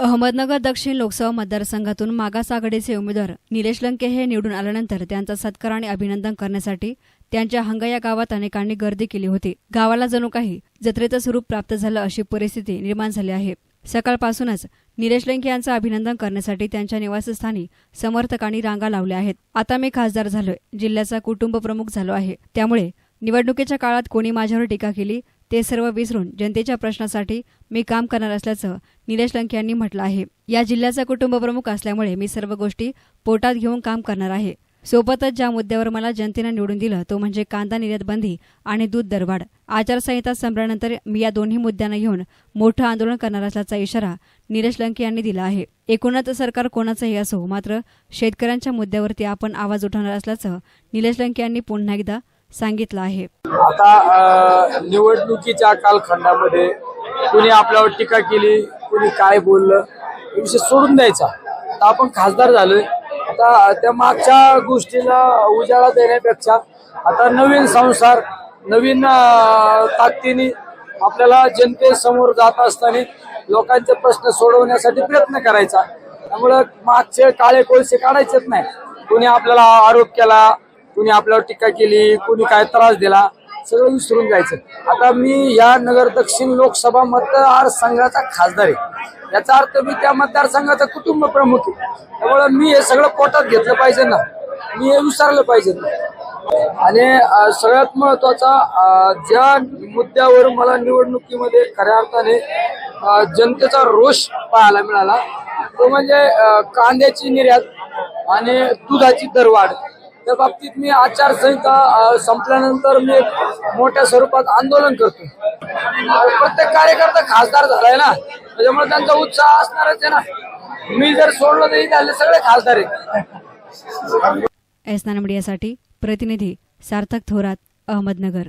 अहमदनगर दक्षिण लोकसभा मतदारसंघातून मागास आघाडीचे उमेदवार निलेश लंके हे निवडून आल्यानंतर त्यांचा सत्कार आणि अभिनंदन करण्यासाठी त्यांच्या हंगा या गावात अनेकांनी गर्दी केली होती. गावाला जणू काही जत्रेचं स्वरूप प्राप्त झालं अशी परिस्थिती निर्माण झाली आहे. सकाळपासूनच निलेश लंके यांचं अभिनंदन करण्यासाठी त्यांच्या निवासस्थानी समर्थकांनी रांगा लावल्या आहेत. आता मी खासदार झालोय. जिल्ह्याचा कुटुंब प्रमुख झालो आहे. त्यामुळे निवडणुकीच्या काळात कोणी माझ्यावर टीका केली ते सर्व विसरून जनतेच्या प्रश्नासाठी मी काम करणार असल्याचं निलेश लंके यांनी म्हटलं आहे. या जिल्ह्याचा कुटुंब प्रमुख असल्यामुळे मी सर्व गोष्टी पोटात घेऊन काम करणार आहे. सोबतच ज्या मुद्द्यावर मला जनतेनं निवडून दिलं तो म्हणजे कांदा निर्यात बंदी आणि दूध दरवाढ. आचारसंहिता संपल्यानंतर मी या दोन्ही मुद्द्यांना घेऊन मोठं आंदोलन करणार असल्याचा इशारा निलेश लंके यांनी दिला आहे. एकूणच सरकार कोणाचंही असो मात्र शेतकऱ्यांच्या मुद्द्यावरती आपण आवाज उठवणार असल्याचं निलेश लंके यांनी पुन्हा एकदा सांगितलं आहे. आता निवडणुकीच्या कालखंडामध्ये कुणी आपल्यावर टीका केली कुणी काय बोललं हे विषय सोडून द्यायचा. आता आपण खासदार झालोय. आता त्या मागच्या गोष्टीला उजाळा देण्यापेक्षा आता नवीन संसार नवीन ताकदीने आपल्याला जनतेसमोर जात असताना लोकांचे प्रश्न सोडवण्यासाठी प्रयत्न करायचा. त्यामुळं मागचे काळे कोळसे काढायचेच नाही. कुणी आपल्याला आरोप केला कुणी आपल्यावर टीका केली कुणी काय त्रास दिला सगळं विसरून जायचं. आता मी या नगर दक्षिण लोकसभा मतदारसंघाचा खासदार आहे. याचा अर्थ मी त्या मतदारसंघाचा कुटुंब प्रमुख आहे. त्यामुळे मी हे सगळं पोटात घेतलं पाहिजे ना. मी हे विसरलं पाहिजे ना. आणि सगळ्यात महत्त्वाचा ज्या मुद्द्यावर मला निवडणुकीमध्ये खऱ्या अर्थाने जनतेचा रोष पाहायला मिळाला तो म्हणजे कांद्याची निर्यात आणि दुधाची दरवाढ. त्या बाबतीत मी आचारसंहिता संपल्यानंतर मी एक मोठ्या स्वरूपात आंदोलन करतो. प्रत्येक कार्यकर्ता खासदार झालाय ना त्याच्यामुळे त्यांचा उत्साह असणारच आहे ना. मी जर सोडलं तरी त्याले सगळे खासदार आहेत. एस नानमडियासाठी प्रतिनिधी सार्थक थोरात अहमदनगर.